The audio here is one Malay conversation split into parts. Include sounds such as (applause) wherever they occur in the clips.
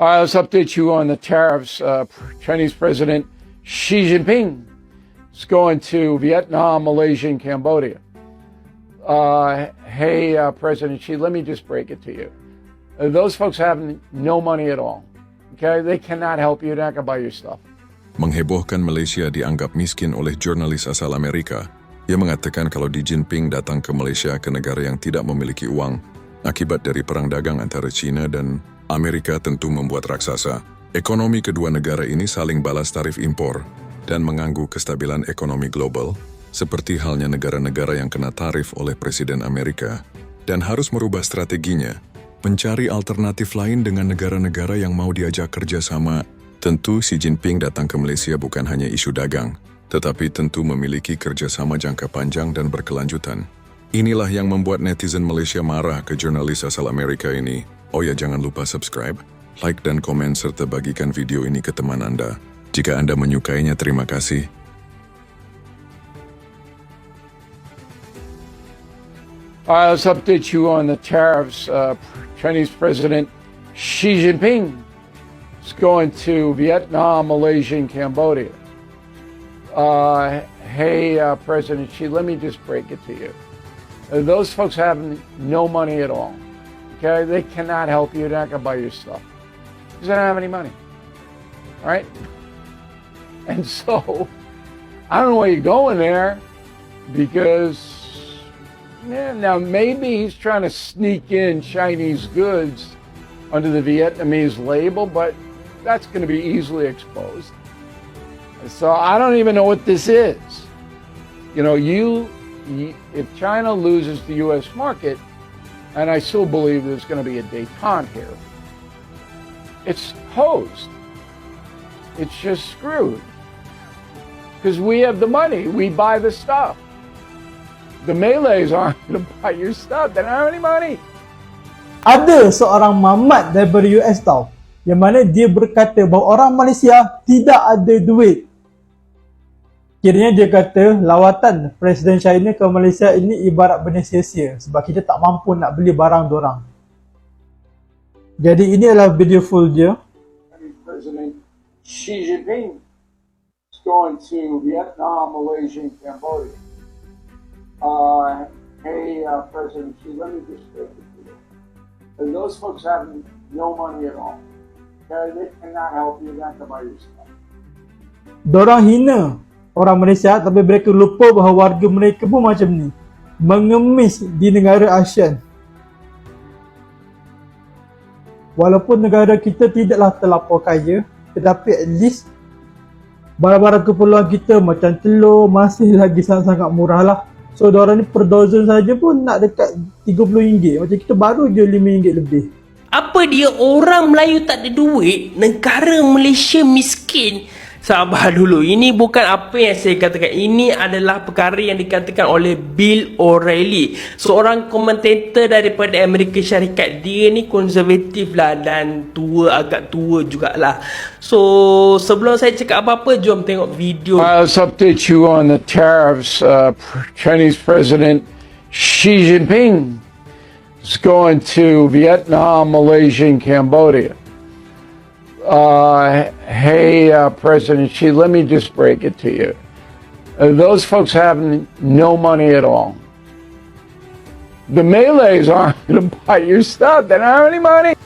All right, let's update you on the tariffs. Uh, Chinese President Xi Jinping is going to Vietnam, Malaysia, and Cambodia. Uh, hey, uh, President Xi, let me just break it to you. Uh, those folks have no money at all. Okay, they cannot help you. They're not buy your stuff. Menghebohkan Malaysia dianggap miskin oleh jurnalis asal Amerika. Ia mengatakan kalau Xi Jinping datang ke Malaysia ke negara yang tidak memiliki uang akibat dari perang dagang antara China dan Amerika tentu membuat raksasa. Ekonomi kedua negara ini saling balas tarif impor dan mengganggu kestabilan ekonomi global, seperti halnya negara-negara yang kena tarif oleh Presiden Amerika, dan harus merubah strateginya, mencari alternatif lain dengan negara-negara yang mau diajak kerjasama. Tentu Xi Jinping datang ke Malaysia bukan hanya isu dagang, tetapi tentu memiliki kerjasama jangka panjang dan berkelanjutan. Inilah yang membuat netizen Malaysia marah ke jurnalis asal Amerika ini. Oh ya, jangan lupa subscribe, like dan komen serta bagikan video ini ke teman Anda. Jika Anda menyukainya, terima kasih. Let's update you on the tariffs. Uh, Chinese President Xi Jinping is going to Vietnam, Malaysia, and Cambodia. Uh, hey, uh, President Xi, let me just break it to you. Those folks have no money at all. Okay, they cannot help you. They're not gonna buy your stuff because they don't have any money. All right, and so I don't know why you're going there because yeah, now maybe he's trying to sneak in Chinese goods under the Vietnamese label, but that's going to be easily exposed. So I don't even know what this is. You know, you if China loses the U.S. market, and I still believe there's going to be a detente here, it's hosed. It's just screwed because we have the money, we buy the stuff. The Malays aren't going (laughs) to buy your stuff. They don't have any money. Ada seorang mamat daripada US tau Yang mana dia berkata bahawa orang Malaysia tidak ada duit Kiranya dia kata lawatan Presiden China ke Malaysia ini ibarat benda sia-sia Sebab kita tak mampu nak beli barang dorang Jadi ini adalah video full dia Xi Jinping is going to Vietnam, Malaysia, and Cambodia. Uh, hey, uh, President Xi, let me just say to you. And those folks have no money at all. Okay, they cannot help you. They're not gonna buy your stuff. Dorang hina orang Malaysia tapi mereka lupa bahawa warga mereka pun macam ni. Mengemis di negara ASEAN. Walaupun negara kita tidaklah terlapor kaya Tetapi at least Barang-barang keperluan kita macam telur masih lagi sangat-sangat murah lah. So diorang ni per dozen saja pun nak dekat RM30. Macam kita baru je RM5 lebih. Apa dia orang Melayu tak ada duit, negara Malaysia miskin. Sabar dulu, ini bukan apa yang saya katakan. Ini adalah perkara yang dikatakan oleh Bill O'Reilly. Seorang komentator daripada Amerika Syarikat. Dia ni konservatif lah dan tua, agak tua jugalah. So, sebelum saya cakap apa-apa, jom tengok video. Uh, let's update you on the tariffs. Uh, Chinese President Xi Jinping is going to Vietnam, Malaysia, and Cambodia. Uh, hey, uh, President Xi, let me just break it to you. Uh, those folks have no money at all. The Malays (laughs) aren't going to buy your stuff. They don't have any money.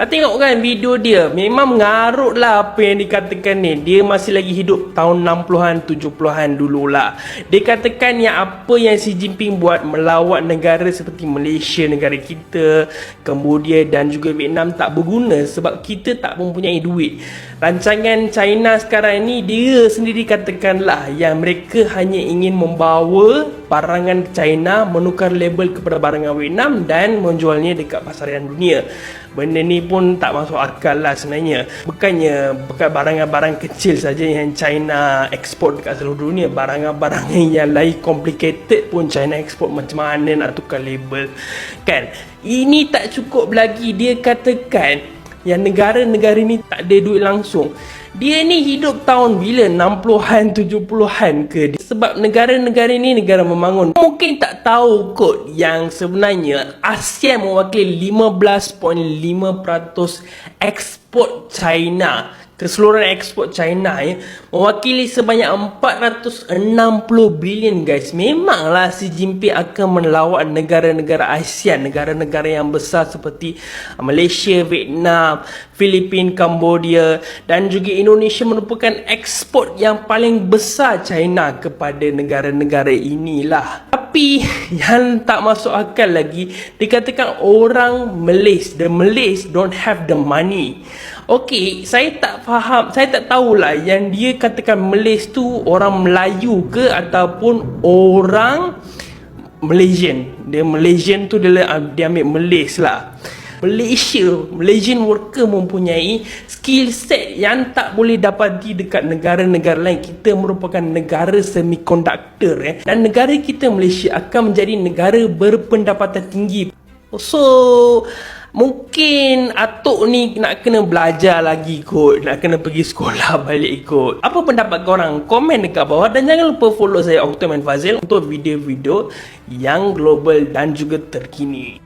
Nak tengok kan video dia Memang mengarut lah apa yang dikatakan ni. Dia masih lagi hidup tahun 60-an 70-an dululah Dia katakan yang apa yang Xi Jinping buat Melawat negara seperti Malaysia Negara kita Cambodia dan juga Vietnam tak berguna Sebab kita tak mempunyai duit. Rancangan China sekarang ni Dia sendiri katakanlah Yang mereka hanya ingin membawa Barangan China Menukar label kepada barangan Vietnam Dan menjualnya dekat pasaran dunia Benda ni pun tak masuk akal lah sebenarnya. Bukannya bukan barang-barang kecil saja yang China ekspor dekat seluruh dunia. Barang-barang (laughs) yang lain complicated pun China ekspor macam mana nak tukar label. Kan? Ini tak cukup lagi dia katakan yang negara-negara ni tak ada duit langsung. Dia ni hidup tahun bila? 60-an 70-an ke? Sebab negara-negara ni negara membangun. Mungkin tak tahu kot yang sebenarnya ASEAN mewakili 15.5% ekspor China keseluruhan ekspor China ya mewakili sebanyak 460 bilion guys. Memanglah Xi Jinping akan melawat negara-negara ASEAN negara-negara yang besar seperti Malaysia, Vietnam, Filipina, Cambodia dan juga Indonesia merupakan ekspor yang paling besar China kepada negara-negara inilah. Tapi (laughs) yang tak masuk akal lagi dikatakan orang Malays the Malays don't have the money Okey, saya tak faham, saya tak tahulah yang dia katakan Malays tu orang Melayu ke ataupun orang Malaysian. Dia Malaysian tu dia, dia ambil Malays lah. Malaysia, Malaysian worker mempunyai skill set yang tak boleh dapati dekat negara-negara lain. Kita merupakan negara semiconductor eh. Dan negara kita Malaysia akan menjadi negara berpendapatan tinggi. So, Mungkin Atuk ni nak kena belajar lagi kot Nak kena pergi sekolah (laughs) balik kot Apa pendapat korang? Komen dekat bawah Dan jangan lupa follow saya Oktoman Fazil Untuk video-video yang global dan juga terkini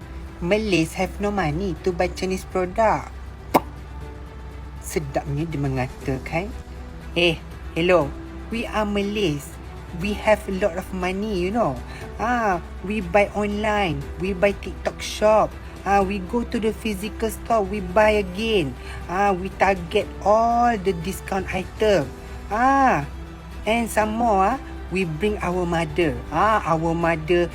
Malays have no money to buy Chinese product. Sedapnya dia mengatakan, Eh, hello, we are Malays. We have a lot of money, you know. Ah, we buy online, we buy TikTok shop. Ah, we go to the physical store, we buy again. Ah, we target all the discount item. Ah, and some more, ah, we bring our mother. Ah, our mother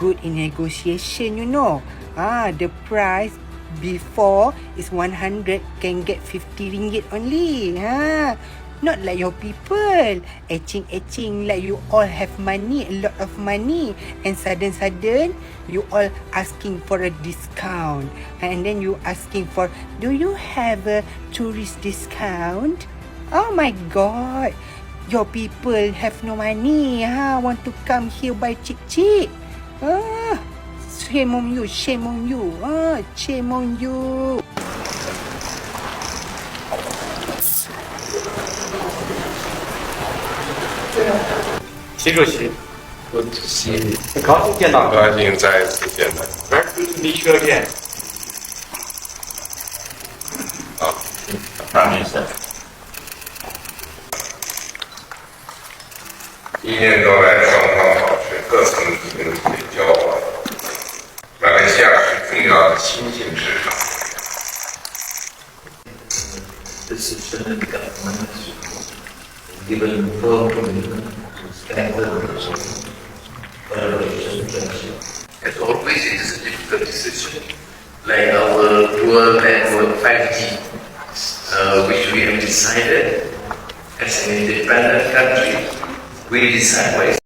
good in negotiation, you know. Ah, the price before is 100 can get 50 ringgit only. Ha. Not like your people. Etching etching like you all have money, a lot of money. And sudden sudden you all asking for a discount. And then you asking for do you have a tourist discount? Oh my god. Your people have no money. Ha, want to come here buy cheap cheap. Ah, shame on you, shame on you. Ah, shame on you. 习主席，我主席，很高兴见到你。高兴再次见到你。Very good to meet you again. 好，Prime Minister。一年多来，双方保持各层级的密切交往。马来西亚是重要的新兴市场。decision of the government given full commitment relationship. As always, it is a difficult decision. Like our dual network 5G, uh, which we have decided as an independent country, we decide what is